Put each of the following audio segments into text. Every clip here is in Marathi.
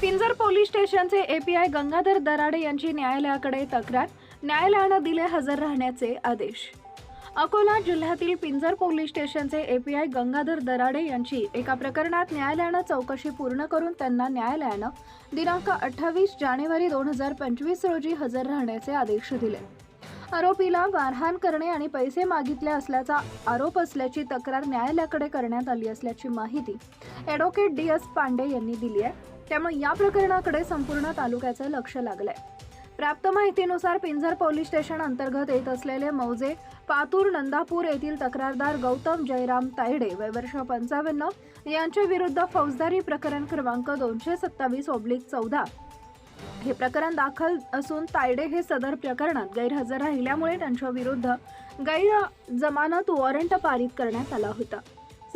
पिंजर पोलीस स्टेशनचे एपीआय गंगाधर दराडे यांची न्यायालयाकडे तक्रार. न्यायालयानं दिले हजर राहण्याचे आदेश. अकोला जिल्ह्यातील पिंजर पोलीस स्टेशनचे एपीआय गंगाधर दराडे यांची एका प्रकरणात न्यायालयानं चौकशी पूर्ण करून त्यांना न्यायालयानं दिनांक अठ्ठावीस जानेवारी दोन हजार पंचवीस रोजी हजर राहण्याचे आदेश दिले. आरोपीला मारहाण करणे आणि पैसे मागितले असल्याचा आरोप असल्याची तक्रार न्यायालयाकडे करण्यात आली असल्याची माहिती ॲडव्होकेट डी एस पांडे यांनी दिली आहे. त्यामुळे या प्रकरणाकडे संपूर्ण तालुक्याचं लक्ष लागलंय. प्राप्त माहितीनुसार पिंजर पोलीस स्टेशन अंतर्गत येत असलेले मौजे पातूर नंदापूर येथील तक्रारदार गौतम जयराम तायडे वय वर्ष पंचावन्न यांच्या विरुद्ध फौजदारी प्रकरण क्रमांक दोनशे सत्तावीस ओब्लिक चौदा. हे प्रकरण दाखल असून तायडे हे सदर प्रकरणात गैरहजर राहिल्यामुळे त्यांच्या विरुद्ध गैर जमानत वॉरंट पारित करण्यात आला होता.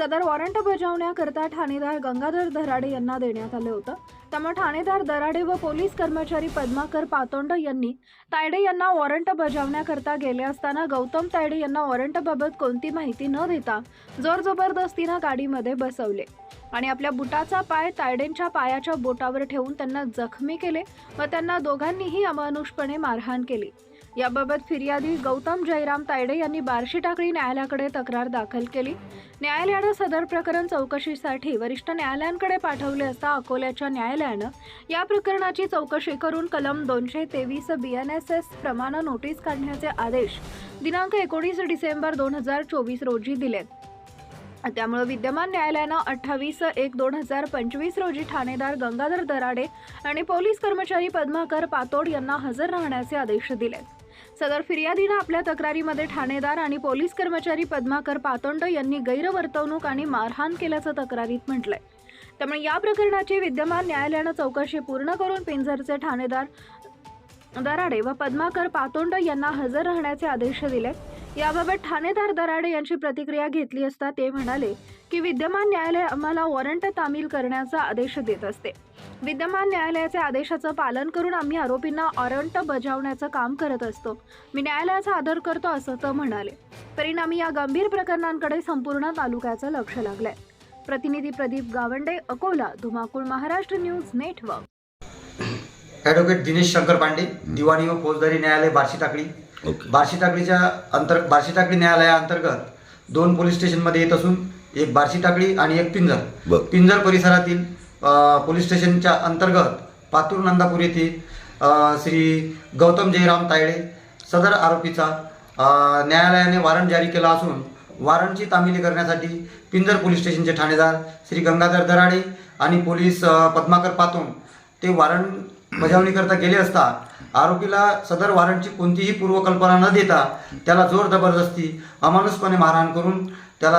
सदर वॉरंट बजावण्याकरता ठाणेदार गंगाधर दराडे यांना देण्यात आलं होतं. त्यामुळे ठाणेदार दराडे व पोलीस कर्मचारी पद्माकर पातोंड यांनी तायडे यांना वॉरंट बजावण्याकरता गेले असताना गौतम तायडे यांना वॉरंटबाबत कोणती माहिती न देता जोर जबरदस्तीनं गाडीमध्ये बसवले. आणि आपल्या बुटाचा पाय तायडेंच्या पायाच्या बोटावर ठेवून त्यांना जखमी केले व त्यांना दोघांनीही अमानुषपणे मारहाण केली. याबाबत फिर्यादी गौतम जयराम तायडे यांनी बार्शी टाकळी न्यायालयाकडे तक्रार दाखल केली. न्यायालयानं सदर प्रकरण चौकशीसाठी वरिष्ठ न्यायालयांकडे पाठवले असता अकोल्याच्या न्यायालयानं या प्रकरणाची चौकशी करून कलम दोनशे तेवीस बी एन एस एस प्रमाणे नोटीस काढण्याचे आदेश दिनांक एकोणीस डिसेंबर दोन हजार चोवीस रोजी दिलेत. त्यामुळे विद्यमान न्यायालयानं अठ्ठावीस एक दोन हजार पंचवीस रोजी ठाणेदार गंगाधर दराडे आणि पोलीस कर्मचारी पद्माकर पातोड यांना हजर राहण्याचे आदेश दिलेत. सदर फिर्यादीनं आपल्या तक्रारीमध्ये ठाणेदार आणि पोलीस कर्मचारी पद्माकर पातोंड यांनी गैरवर्तवणूक आणि मारहाण केल्याचं तक्रारीत म्हटलंय. त्यामुळे या प्रकरणाची विद्यमान न्यायालयानं चौकशी पूर्ण करून पिंजरचे ठाणेदार दराडे व पद्माकर पातोंड यांना हजर राहण्याचे आदेश दिले. याबाबत ठाणेदार दराडे यांची प्रतिक्रिया घेतली असता ते म्हणाले की विद्यमान न्यायालय आम्हाला वॉरंट तामील करण्याचा आदेश देत असते. विद्यमान न्यायालयाच्या आदेशाचं पालन करून आम्ही आरोपींना वॉरंट बजावण्याचं काम करत असतो. मी न्यायालयाचा आदर करतो असं ते म्हणाले. परिणामी या गंभीर प्रकरणांकडे संपूर्ण तालुक्याचं लक्ष लागलंय. प्रतिनिधी प्रदीप गावंडे अकोला धुमाकूळ Maharashtra news network. Advocate Dinesh Shankar Pandey दिवाणी व फौजदारी न्यायालय बार्शी टाकळी. ओके. बार्शी टाकळीच्या अंतर बार्शी टाकळी न्यायालयाअंतर्गत दोन पोलीस स्टेशनमध्ये येत असून एक बार्शी टाकळी आणि एक पिंजर. बर. पिंजर परिसरातील अ, पोलीस स्टेशनच्या अंतर्गत पातूर नंदापूर येथे अ, श्री गौतम जयराम तायडे सदर आरोपीचा अ, न्यायालयाने वॉरंट जारी केला असून वॉरंटची तामिली करण्यासाठी पिंजर पोलीस स्टेशनचे ठाणेदार श्री गंगाधर दराडे आणि पोलीस अ, पद्माकर पातोंड ते वॉरंट बजावणीकरता गेले असता आरोपीला सदर वॉरंटची कोणतीही पूर्वकल्पना न देता त्याला जोर जबरदस्ती अमानुषपणे मारहाण करून त्याला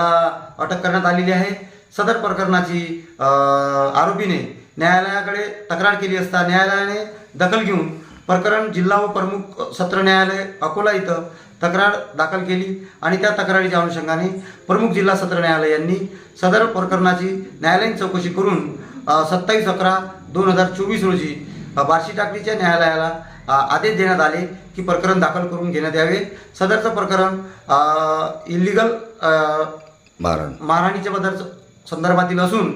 अटक करण्यात आलेली आहे. सदर प्रकरणाची आरोपीने न्यायालयाकडे तक्रार केली असता न्यायालयाने दखल घेऊन प्रकरण जिल्हा व प्रमुख सत्र न्यायालय अकोला इथं तक्रार दाखल केली आणि त्या तक्रारीच्या अनुषंगाने प्रमुख जिल्हा सत्र न्यायालय यांनी सदर प्रकरणाची न्यायालयीन चौकशी करून सत्तावीस अकरा दोन हजार चोवीस रोजी बार्शी टाकळीच्या न्यायालयाला आदेश देण्यात आले की प्रकरण दाखल करून घेण्यात यावे. सदरचं प्रकरण इलिगल मारण मारहाणीच्या बद्दल संदर्भातील असून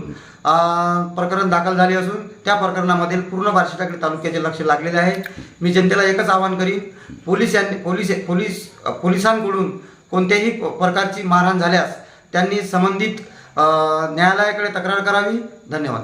प्रकरण दाखल झाले असून त्या प्रकरणामध्ये पूर्ण बार्शी टाकळी तालुक्याचे लक्ष लागलेले आहे. मी जनतेला एकच आवाहन करीन पोलीस यांनी पोलीस पोलीस पोलिसांकडून कोणत्याही प्रकारची मारहाण झाल्यास त्यांनी संबंधित न्यायालयाकडे तक्रार करावी. धन्यवाद.